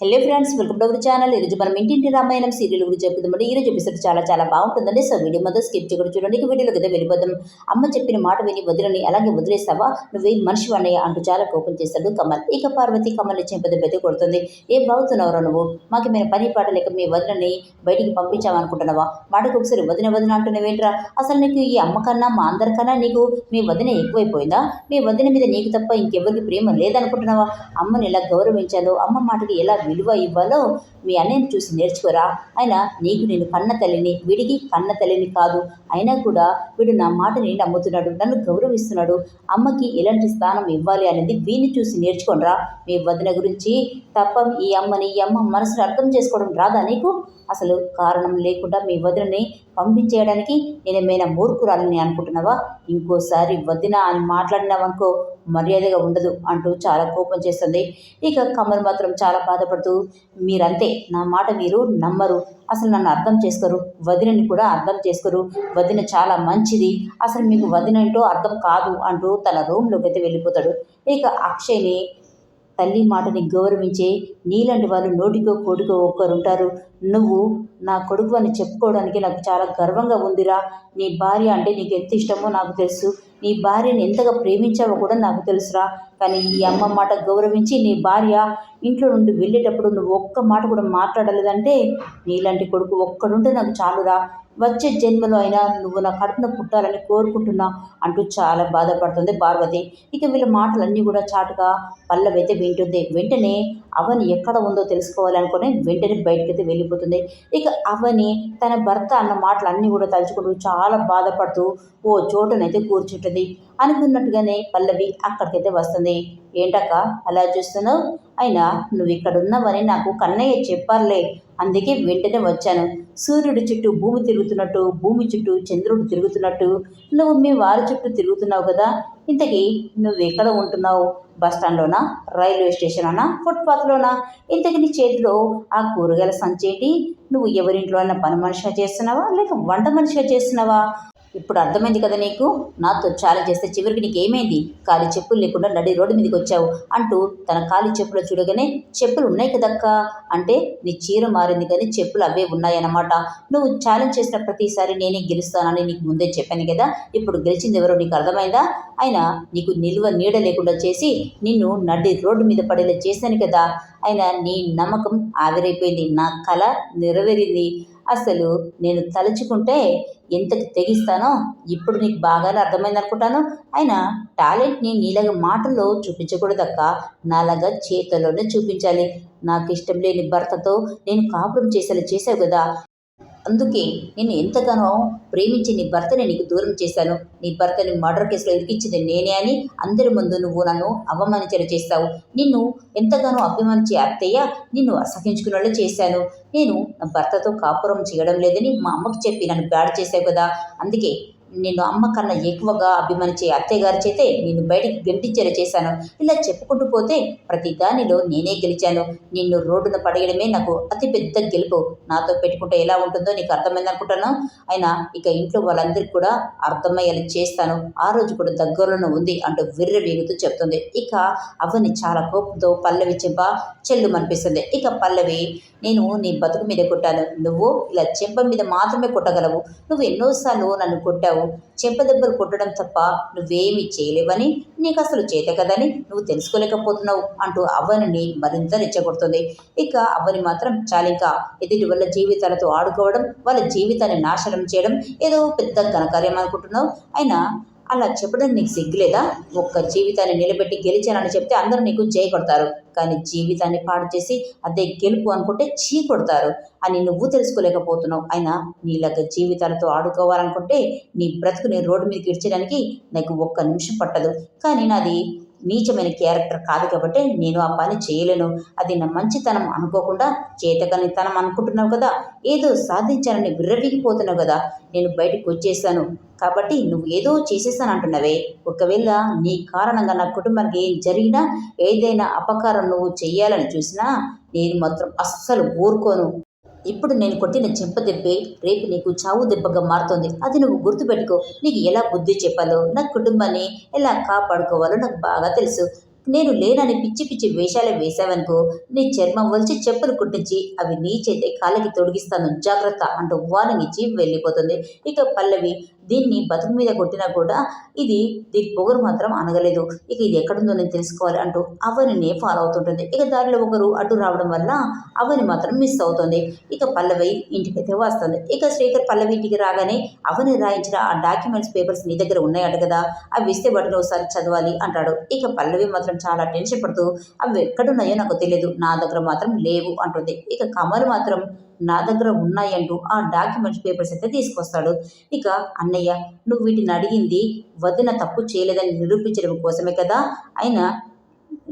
Hello friends welcome to our channel ఈరోజు మనం ఇంటింటి రామాయణం సీరియల్ గురించి చెప్పుకుందామండి. ఈరోజు ఎపిసోడ్ చాలా చాలా బాగుంటుందండి. సో వీడియో మొదలు స్కిప్ చేయకుండా చూడండి. ఇక వీడియోలోకి అయితే వెళ్ళిపోదాం. అమ్మ చెప్పిన మాట విని వదిలని అలాగే వదిలేస్తావా? నువ్వే మనిషి అన్నయ్య అంటూ చాలా కోపం చేస్తాడు కమల్. ఇక పార్వతి ఇచ్చే చెంపద బెద కొడుతుంది. ఏం బాగుతున్నావురా నువ్వు? మాకు మేము పని పాట లేక మీ వదిలని బయటికి పంపించామనుకుంటున్నావా మాటకు ఒకసారి వదిన వదిన అంటున్నావేంట్రా? అసలు నీకు ఈ అమ్మ కన్నా మా అందరికన్నా నీకు మీ వదిన ఎక్కువైపోయిందా? మీ వదిన మీద నీకు తప్ప ఇంకెవరికి ప్రేమ లేదనుకుంటున్నావా? అమ్మని ఎలా గౌరవించాలో అమ్మ మాటకి ఎలా విలువ ఇవ్వాలో మీ అన్నయ్యని చూసి నేర్చుకోరా. అయినా నీకు నేను కన్న తల్లిని వీడికి కన్న తల్లిని కాదు. అయినా కూడా వీడు నా మాటని నమ్ముతున్నాడు నన్ను గౌరవిస్తున్నాడు. అమ్మకి ఎలాంటి స్థానం ఇవ్వాలి అనేది వీడిని చూసి నేర్చుకోనరా. మీ వదిన గురించి తప్ప ఈ అమ్మని ఈ అమ్మ మనసుని అర్థం చేసుకోవడం రాదా నీకు? అసలు కారణం లేకుండా మీ వదినని పంపించేయడానికి నేనేమైనా మూర్ఖురాలని అనుకుంటున్నావా? ఇంకోసారి వదిన అని మాట్లాడినావనుకో మర్యాదగా ఉండదు అంటూ చాలా కోపం చేస్తుంది. ఇక కమల్ మాత్రం చాలా బాధపడుతూ మీరంతే నా మాట మీరు నమ్మరు. అసలు నన్ను అర్థం చేసుకోరు. వదినని కూడా అర్థం చేసుకోరు. వదిన చాలా మంచిది. అసలు మీకు వదిన ఏంటో అర్థం కాదు అంటూ తన రూమ్లోకి అయితే వెళ్ళిపోతాడు. ఇక అక్షయ్ని తల్లి మాటని గౌరవించే నీలాంటి వాళ్ళు నోటికో కోటికో ఒక్కరుంటారు. నువ్వు నా కొడుకు అని చెప్పుకోవడానికి నాకు చాలా గర్వంగా ఉందిరా. నీ భార్య అంటే నీకు ఎంత ఇష్టమో నాకు తెలుసు. నీ భార్యని ఎంతగా ప్రేమించావో కూడా నాకు తెలుసురా. కానీ ఈ అమ్మ మాట గౌరవించి నీ భార్య ఇంట్లో నుండి వెళ్ళేటప్పుడు నువ్వు ఒక్క మాట కూడా మాట్లాడలేదంటే నీలాంటి కొడుకు ఒక్కడుంటే నాకు చాలురా. వచ్చే జన్మలో అయినా నువ్వు నా కడుపున పుట్టాలని కోరుకుంటున్నా అంటూ చాలా బాధపడుతుంది పార్వతి. ఇక వీళ్ళ మాటలన్నీ కూడా చాటుగా పల్లవైతే వింటుంది. వెంటనే అవని ఎక్కడ ఉందో తెలుసుకోవాలనుకుని వెంటనే బయటకైతే వెళ్ళిపోతుంది. ఇక అవని తన భర్త అన్న మాటలన్నీ కూడా తలుచుకుంటూ చాలా బాధపడుతూ ఓ చోటునైతే కూర్చుంటుంది. అనుకున్నట్టుగానే పల్లవి అక్కడికైతే వస్తుంది. ఏంటక్క? అలా చూస్తున్నావు? అయినా నువ్వు ఇక్కడ ఉన్నావని నాకు కన్నయ్య చెప్పాలే అందుకే వెంటనే వచ్చాను. సూర్యుడి చుట్టూ భూమి తిరుగుతున్నట్టు భూమి చుట్టూ చంద్రుడు తిరుగుతున్నట్టు నువ్వు మీ వారి చుట్టూ తిరుగుతున్నావు కదా? ఇంతకీ నువ్వు ఎక్కడ ఉంటున్నావు? బస్ స్టాండ్లోనా? రైల్వే స్టేషన్లోనా ఫుట్పాత్లోనా? ఇంతకీ నీ చేతిలో ఆ కూరగాయల సంచేటి నువ్వు ఎవరింట్లో అయినా పని మనిషిగా చేస్తున్నావా? లేక వంట మనిషిగా చేస్తున్నావా? ఇప్పుడు అర్థమైంది కదా నీకు? నాతో ఛాలెంజ్ చేస్తే చివరికి నీకు ఏమైంది ఖాళీ చెప్పులు లేకుండా నడి రోడ్డు మీదకి వచ్చావు అంటూ తన ఖాళీ చెప్పులు చూడగానే చెప్పులు ఉన్నాయి కదక్కా? అంటే నీ చీర మారింది కానీ చెప్పులు అవే ఉన్నాయన్నమాట. నువ్వు ఛాలెంజ్ చేసిన ప్రతిసారి నేనే గెలుస్తానని నీకు ముందే చెప్పాను కదా? ఇప్పుడు గెలిచింది ఎవరో నీకు అర్థమైందా? అయినా నీకు నిల్వ నీడ లేకుండా చేసి నిన్ను నడి రోడ్డు మీద పడేలా చేశాను కదా? అయినా నీ నమ్మకం ఆవిరైపోయింది. నా కళ నెరవేరింది. అసలు నేను తలుచుకుంటే ఎంతకి తెగిస్తానో ఇప్పుడు నీకు బాగానే అర్థమైంది అనుకుంటాను. అయినా టాలెంట్ని నీలాగా మాటల్లో చూపించకూడదక్క. నాలాగా చేతల్లోనే చూపించాలి. నాకు ఇష్టం లేని భర్తతో నేను కాపురం చేసేలా చేసావు కదా. అందుకే నేను ఎంతగానో ప్రేమించి నీ భర్తని నీకు దూరం చేశాను. నీ భర్తని మర్డర్ కేసులో ఇరికించింది నేనే అని అందరి ముందు నువ్వు నన్ను అవమానించడం చేస్తావు నిన్ను ఎంతగానో అభిమానించే అత్తయ్య నిన్ను అసహించుకునేలా చేశాను. నేను నా భర్తతో కాపురం చేయడం లేదని మా అమ్మకి చెప్పి నన్ను బ్యాడ్ చేశావు కదా. అందుకే నిన్ను అమ్మ కన్నా ఎక్కువగా అభిమానించే అత్తయ్యగారి చేతే నేను బయటికి గెంటించేలా చేశాను. ఇలా చెప్పుకుంటూ పోతే ప్రతి దానిలో నేనే గెలిచాను. నిన్ను రోడ్డున పడగడమే నాకు అతిపెద్ద గెలుపు. నాతో పెట్టుకుంటే ఎలా ఉంటుందో నీకు అర్థమైంది అనుకుంటాను. అయినా ఇక ఇంట్లో వాళ్ళందరికీ కూడా అర్థమయ్యేలా చేస్తాను. ఆ రోజు కూడా దగ్గరలోనే ఉంది అంటూ విర్ర వేగుతూ చెప్తుంది. ఇక అవని చాలా కోపంతో పల్లవి చెంప చెల్లు అనిపిస్తుంది ఇక పల్లవి నేను నీ బతుకు మీద కొట్టాను. నువ్వు ఇలా చెంప మీద మాత్రమే కొట్టగలవు. నువ్వు ఎన్నోసార్లు నన్ను కొట్టావు. చేశావు దెబ్బలు కొట్టడం తప్ప నువ్వేమీ చేయలేవని నీకు అసలు చేత కదని నువ్వు తెలుసుకోలేకపోతున్నావు అంటూ అవ్వనిని మరింత రెచ్చగొడుతుంది. ఇక అవ్వని మాత్రం చాలా ఎదుటి వాళ్ళ జీవితాలతో ఆడుకోవడం వాళ్ళ జీవితాన్ని నాశనం చేయడం ఏదో పెద్ద ఘనకార్యం అనుకుంటున్నావు. అయినా అలా చెప్పడం నీకు సిగ్గులేదా ఒక్క జీవితాన్ని నిలబెట్టి గెలిచానని చెప్తే అందరూ నీకు చేయకొడతారు కొడతారు. కానీ జీవితాన్ని పాడు చేసి అదే గెలుపు అనుకుంటే చీ కొడతారు అని నువ్వు తెలుసుకోలేకపోతున్నావు. అయినా నీలాగ జీవితాలతో ఆడుకోవాలనుకుంటే నీ బ్రతుకుని రోడ్డు మీదకి ఇడ్చడానికి నాకు ఒక్క నిమిషం పట్టదు. కానీ నాది నీచమైన క్యారెక్టర్ కాదు కాబట్టి నేను ఆ పని చేయలేను. అది నా మంచితనం అనుకోకుండా చేతకనితనం అనుకుంటున్నావు కదా? ఏదో సాధించానని విర్రవిగిపోతున్నావు కదా? నేను బయటకు వచ్చేసాను. కాబట్టి నువ్వు ఏదో చేసేసాను అంటున్నావే. ఒకవేళ నీ కారణంగా నా కుటుంబానికి ఏం జరిగినా ఏదైనా అపకారం నువ్వు చేయాలని చూసినా నేను మాత్రం అస్సలు ఊరుకోను. ఇప్పుడు నేను కొట్టిన చెంప దెబ్బే రేపు నీకు చావు దెబ్బగా మారుతుంది. అది నువ్వు గుర్తుపెట్టుకో. నీకు ఎలా బుద్ధి చెప్పాలో నా కుటుంబాన్ని ఎలా కాపాడుకోవాలో నాకు బాగా తెలుసు. నేను లేనని పిచ్చి పిచ్చి వేషాలు వేశావనుకో నీ చర్మం వలిచి చెప్పులు కుట్టించి అవి నీ చేతే కాళ్ళకి తొడిగిస్తాను. జాగ్రత్త అంటూ వార్నింగ్ ఇచ్చి వెళ్ళిపోతుంది. ఇక పల్లవి దీన్ని బతుకు మీద కొట్టినా కూడా ఇది దీని పొగరు మాత్రం అనగలేదు. ఇక ఇది ఎక్కడుందో నేను తెలుసుకోవాలి అంటూ అవనినే ఫాలో అవుతుంటుంది. ఇక దారిలో ఒకరు అటు రావడం వల్ల అవని మాత్రం మిస్ అవుతుంది. ఇక పల్లవి ఇంటికైతే వస్తుంది. ఇక శ్రీకర్ పల్లవి ఇంటికి రాగానే అవని రాయించిన ఆ డాక్యుమెంట్స్ పేపర్స్ నీ దగ్గర ఉన్నాయట కదా అవి ఇస్తే వాటిని ఒకసారి చదవాలి అంటాడు. ఇక పల్లవి మాత్రం చాలా టెన్షన్ పడుతూ అవి ఎక్కడున్నాయో నాకు తెలియదు నా దగ్గర మాత్రం లేవు అంటుంది. ఇక కమల్ మాత్రం నా దగ్గర ఉన్నాయంటూ ఆ డాక్యుమెంట్స్ పేపర్స్ అయితే తీసుకొస్తాడు. ఇక అన్నయ్య నువ్వు వీటిని అడిగింది వదిన తప్పు చేయలేదని నిరూపించడం కోసమే కదా? అయినా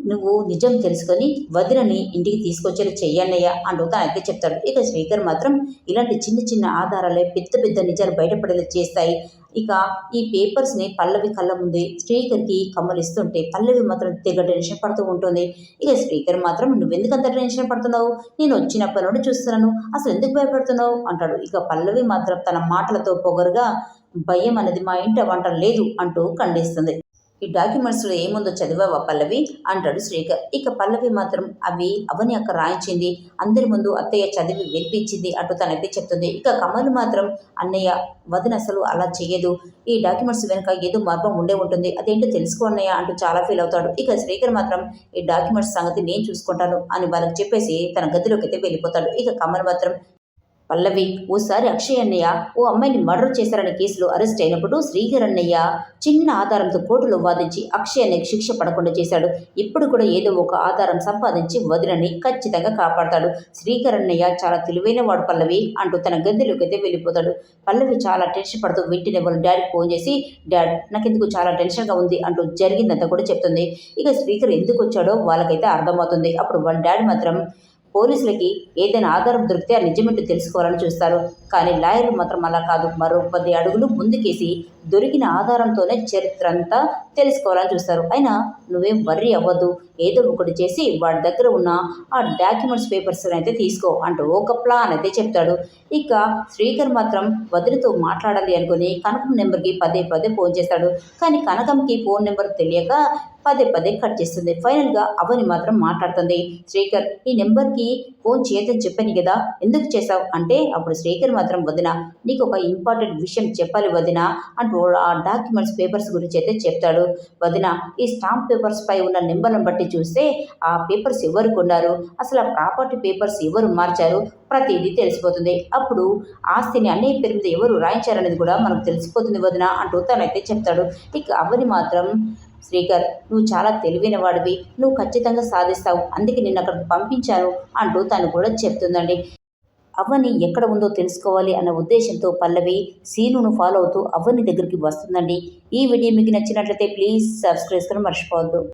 నువ్వు నిజం తెలుసుకొని వదినని ఇంటికి తీసుకొచ్చేలా చెయ్యన్నయ్య అంటూ తనైతే చెప్తాడు. ఇక శ్రీకర్ మాత్రం ఇలాంటి చిన్న చిన్న ఆధారాలే పెద్ద పెద్ద నిజాలు బయటపడేలా చేస్తాయి. ఇక ఈ పేపర్స్ని పల్లవి కళ్ళ ముందే స్పీకర్కి కమ్మలిస్తుంటే పల్లవి మాత్రం తెగ టెన్షన్ పడుతూ ఉంటుంది. ఇక స్పీకర్ మాత్రం నువ్వెందుకు అంత టెన్షన్ పడుతున్నావు? నేను వచ్చినప్పటి నుండి చూస్తున్నాను. అసలు ఎందుకు భయపడుతున్నావు? అంటాడు. ఇక పల్లవి మాత్రం తన మాటలతో పొగరుగా భయం అనేది మా ఇంట వంట లేదు అంటూ ఖండిస్తుంది. ఈ డాక్యుమెంట్స్లో ఏముందో చదివావా పల్లవి? అంటాడు శ్రీకర్. ఇక పల్లవి మాత్రం అవి అవని అక్క రాయించింది. అందరి ముందు అత్తయ్య చదివి వినిపించింది అంటూ తనైతే చెప్తుంది. ఇక కమల్ మాత్రం అన్నయ్య వదిన అసలు అలా చేయదు ఈ డాక్యుమెంట్స్ వెనుక ఏదో మర్మం ఉండే ఉంటుంది. అదేంటో తెలుసుకో అన్నయ్య అంటూ చాలా ఫీల్ అవుతాడు. ఇక శ్రీకర్ మాత్రం ఈ డాక్యుమెంట్స్ సంగతి నేను చూసుకుంటాను అని వాళ్ళకి చెప్పేసి తన గదిలోకి అయితే వెళ్ళిపోతాడు. ఇక కమల్ మాత్రం పల్లవి ఓసారి అక్షయ్ అన్నయ్య ఓ అమ్మాయిని మర్డర్ చేశారనే కేసులో అరెస్ట్ అయినప్పుడు శ్రీకర్ అన్నయ్య చిన్న ఆధారంతో కోర్టులో వాదించి అక్షయ్ అన్నయ్యకి శిక్ష పడకుండా చేశాడు. ఇప్పుడు కూడా ఏదో ఒక ఆధారం సంపాదించి వదిలని ఖచ్చితంగా కాపాడతాడు. శ్రీకర్ అన్నయ్య చాలా తెలివైన వాడు పల్లవి అంటూ తన గదిలోకి అయితే వెళ్ళిపోతాడు. పల్లవి చాలా టెన్షన్ పడుతూ వెంటనే వాళ్ళ డాడీ ఫోన్ చేసి డాడ్ నాకెందుకు చాలా టెన్షన్గా ఉంది అంటూ జరిగిందంతా కూడా చెప్తుంది. ఇక శ్రీకర్ ఎందుకు వచ్చాడో వాళ్ళకైతే అర్థమవుతుంది. అప్పుడు వాళ్ళ డాడీ మాత్రం పోలీసులకి ఏదైనా ఆధారం దొరికితే ఆ నిజమేంటో తెలుసుకోవాలని చూస్తారు. కానీ లాయర్లు మాత్రం అలా కాదు. మరో పది అడుగులు ముందుకేసి దొరికిన ఆధారంతోనే చరిత్ర అంతా తెలుసుకోవాలని చూస్తారు. అయినా నువ్వేం వర్రీ అవ్వద్దు. ఏదో ఒకటి చేసి వాడి దగ్గర ఉన్న ఆ డాక్యుమెంట్స్ పేపర్స్ అయితే తీసుకో అంటూ ఒక ప్లాన్ అయితే చెప్తాడు. ఇక శ్రీకర్ మాత్రం వదిలితో మాట్లాడాలి అనుకుని కనకం నెంబర్కి పదే పదే ఫోన్ చేస్తాడు. కానీ కనకంకి ఫోన్ నెంబర్ తెలియక పదే పదే కట్ చేస్తుంది. ఫైనల్గా అవని మాత్రం మాట్లాడుతుంది. శ్రీకర్ ఈ నెంబర్కి ఫోన్ చేయదని చెప్పాను కదా ఎందుకు చేసావు అంటే అప్పుడు శ్రీకర్ మాత్రం వదిన నీకు ఒక ఇంపార్టెంట్ విషయం చెప్పాలి వదిన అంటూ ఆ డాక్యుమెంట్స్ పేపర్స్ గురించి అయితే చెప్తాడు. వదిన ఈ స్టాంప్ పేపర్స్ పై ఉన్న నెంబర్లను బట్టి చూస్తే ఆ పేపర్స్ ఎవరు కొన్నారు? అసలు ఆ ప్రాపర్టీ పేపర్స్ ఎవరు మార్చారు? ప్రతిదీ తెలిసిపోతుంది. అప్పుడు ఆస్తిని అన్ని పేరు మీద ఎవరు రాయించారనేది కూడా మనకు తెలిసిపోతుంది వదిన అంటూ తనైతే చెప్తాడు. ఇక అవని మాత్రం శ్రీకర్ నువ్వు చాలా తెలివైన వాడివి నువ్వు ఖచ్చితంగా సాధిస్తావు. అందుకే నిన్ను అక్కడికి పంపించాను అంటూ తను కూడా చెప్తుందండి. అవ్వని ఎక్కడ ఉందో తెలుసుకోవాలి అన్న ఉద్దేశంతో పల్లవి సీనును ఫాలో అవుతూ అవ్వని దగ్గరికి వస్తుందండి. ఈ వీడియో మీకు నచ్చినట్లయితే ప్లీజ్ సబ్స్క్రైబ్ మర్చిపోవద్దు.